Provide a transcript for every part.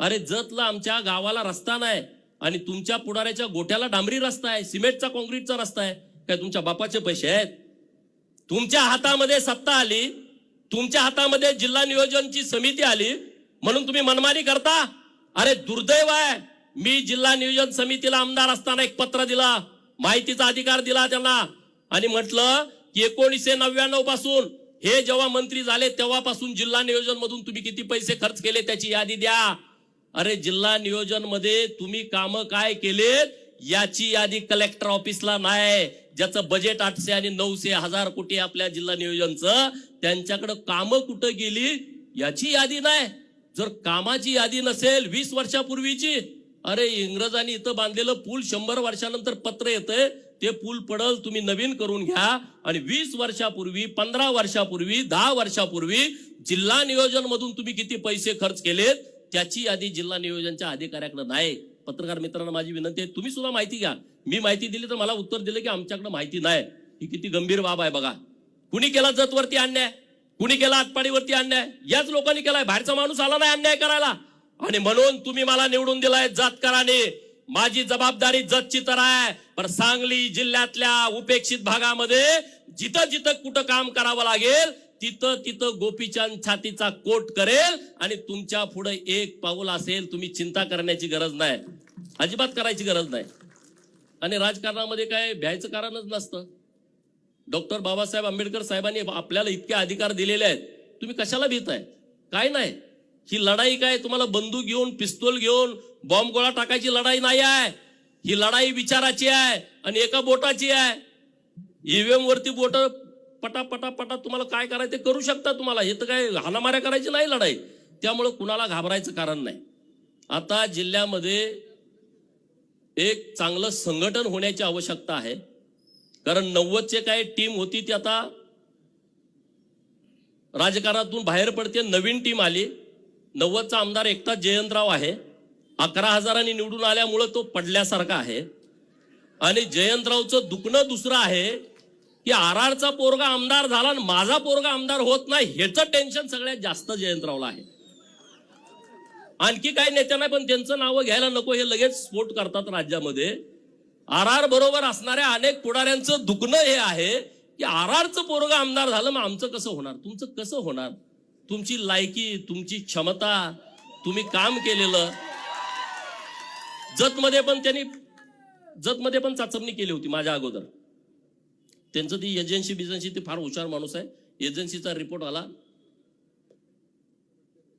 अरे जतला आमच्या गावाला रस्ता नाही आणि तुमच्या पुढाऱ्याच्या गोठ्याला डांबरी रस्ता आहे सिमेंटचा कॉन्क्रीटचा रस्ता आहे. काय तुमच्या बापाचे पैसे आहेत? तुमच्या हातामध्ये सत्ता आली तुमच्या हातामध्ये जिल्हा नियोजनची समिती आली म्हणून तुम्ही मनमानी करता? अरे दुर्दैव आहे. मी जिल्हा नियोजन समितीला आमदार असताना एक पत्र दिला माहितीचा अधिकार दिला त्यांना. आणि म्हटलं की एकोणीसशे नव्याण्णवपासून हे जेव्हा मंत्री झाले तेव्हापासून जिल्हा नियोजन मधून तुम्ही किती पैसे खर्च केले त्याची यादी द्या. अरे जिल्हा नियोजनमध्ये तुम्ही काम काय केलेत? याची यादी कलेक्टर ऑफिसला नाही. ज्याचं बजेट आठशे आणि नऊशे हजार कोटी आपल्या जिल्हा नियोजनचं त्यांच्याकडे कामं कुठं गेली? याची यादी नाही. जर कामाची यादी नसेल वीस वर्षापूर्वीची. अरे इंग्रजांनी इथं बांधलेलं पूल शंभर वर्षानंतर पत्र येतंय. ते पूल पडल तुम्ही नवीन करून घ्या. आणि वीस वर्षापूर्वी पंधरा वर्षापूर्वी दहा वर्षापूर्वी जिल्हा नियोजन मधून तुम्ही किती पैसे खर्च केलेत? त्याची यादी जिल्हा नियोजनच्या अधिकाऱ्याकडे नाही. पत्रकार मित्रांना माझी विनंती आहे तुम्ही सुद्धा माहिती घ्या. मी माहिती दिली तर मला उत्तर दिलं की आमच्याकडे माहिती नाही. ही किती गंभीर बाब आहे बघा. कुणी केला जतवरती अन्याय? कुणी केला आटपाडीवरती अन्याय? याच लोकांनी केलाय. बाहेरचा माणूस आला नाही अन्याय करायला. आणि म्हणून तुम्ही मला निवडून दिलाय जातकाराने. माझी जबाबदारी जतची तर आहे. पण सांगली जिल्ह्यातल्या उपेक्षित भागामध्ये जिथं जिथं कुठं काम करावं लागेल तिथं तिथं गोपीचंद छातीचा कोट करेल आणि तुमच्यापुढे एक पाऊल असेल तुम्ही चिंता करण्याची गरज नाही. अजिबात करायची गरज नाही. आणि राजकारणामध्ये काय भ्यायचं कारणच नसतं. डॉक्टर बाबासाहेब आंबेडकर साहेबांनी आपल्याला इतके अधिकार दिलेले आहेत. तुम्ही कशाला भीताय काय नाही. ही लढाई काय तुम्हाला बंदूक घेऊन पिस्तूल घेऊन बॉम्ब गोळा टाकायची लढाई नाही आहे. ही लढाई विचाराची आहे आणि एका बोटाची आहे. ईव्हीएम वरती बोट पटा पटा पटा तुम्हाला काय करायचं ते करू शकता तुम्हाला. हे तर काय हाणामाऱ्या करायची नाही लढाई. त्यामुळं कुणाला घाबरायचं कारण नाही. आता जिल्ह्यामध्ये एक चांगलं संघटन होण्याची आवश्यकता आहे. कारण नव्वदचे काय टीम होती ती आता राजकारणातून बाहेर पडते नवीन टीम आली. नव्वदचा आमदार एकता जयंतराव आहे. अकरा हजारांनी निवडून आल्यामुळं तो पडल्यासारखा आहे. आणि जयंतरावचं दुखणं दुसरं आहे. की आरआरचा पोरगा आमदार झाला आणि माझा पोरगा आमदार होत नाही ह्याचं टेन्शन सगळ्यात जास्त जयंतरावला आहे. आणखी काही नेत्यांना पण त्यांचं नावं घ्यायला नको हे लगेच स्फोट करतात राज्यामध्ये. आर आर बरोबर असणाऱ्या अनेक पुढाऱ्यांचं दुखणं हे आहे की आर आरचं पोरगा आमदार झालं मग आमचं कसं होणार? तुमचं कसं होणार? तुमची लायकी तुमची क्षमता तुम्ही काम केलेलं. जतमध्ये पण त्यांनी जतमध्ये पण चाचपणी केली होती माझ्या अगोदर. त्यांचं ती एजन्सी बिजन्सी ते फार हुशार माणूस आहे. एजन्सीचा रिपोर्ट आला.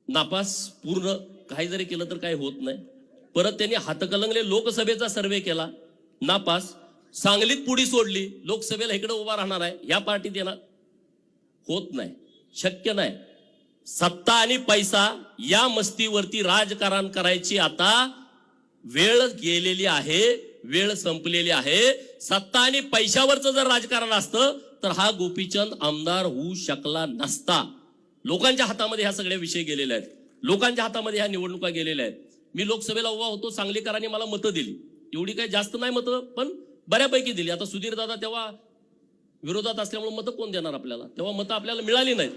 नापास पूर्ण काही जरी केलं तर काही होत नाही. परत त्यांनी हातकलंगले लोकसभेचा सर्वे केला. नापास सांगलीत पुढी सोडली. लोकसभेला इकडे उभा राहणार आहे. या पार्टीत येणार. होत नाही. शक्य नाही. सत्ता आणि पैसा या मस्तीवरती राजकारण करायची आता वेळ गेलेली आहे. वेळ संपलेली आहे. सत्ता आणि पैशावरचं जर राजकारण असतं तर हा गोपीचंद आमदार होऊ शकला नसता. लोकांच्या हातामध्ये ह्या सगळ्या विषय गेलेल्या आहेत. लोकांच्या हातामध्ये ह्या निवडणुका गेलेल्या आहेत. मी लोकसभेला उभा होतो सांगलीकरांनी मला मतं दिली. एवढी काही जास्त नाही मतं पण बऱ्यापैकी दिली. आता सुधीर दादा तेव्हा विरोधात असल्यामुळे मतं कोण देणार आपल्याला? तेव्हा मतं आपल्याला मिळाली नाहीत.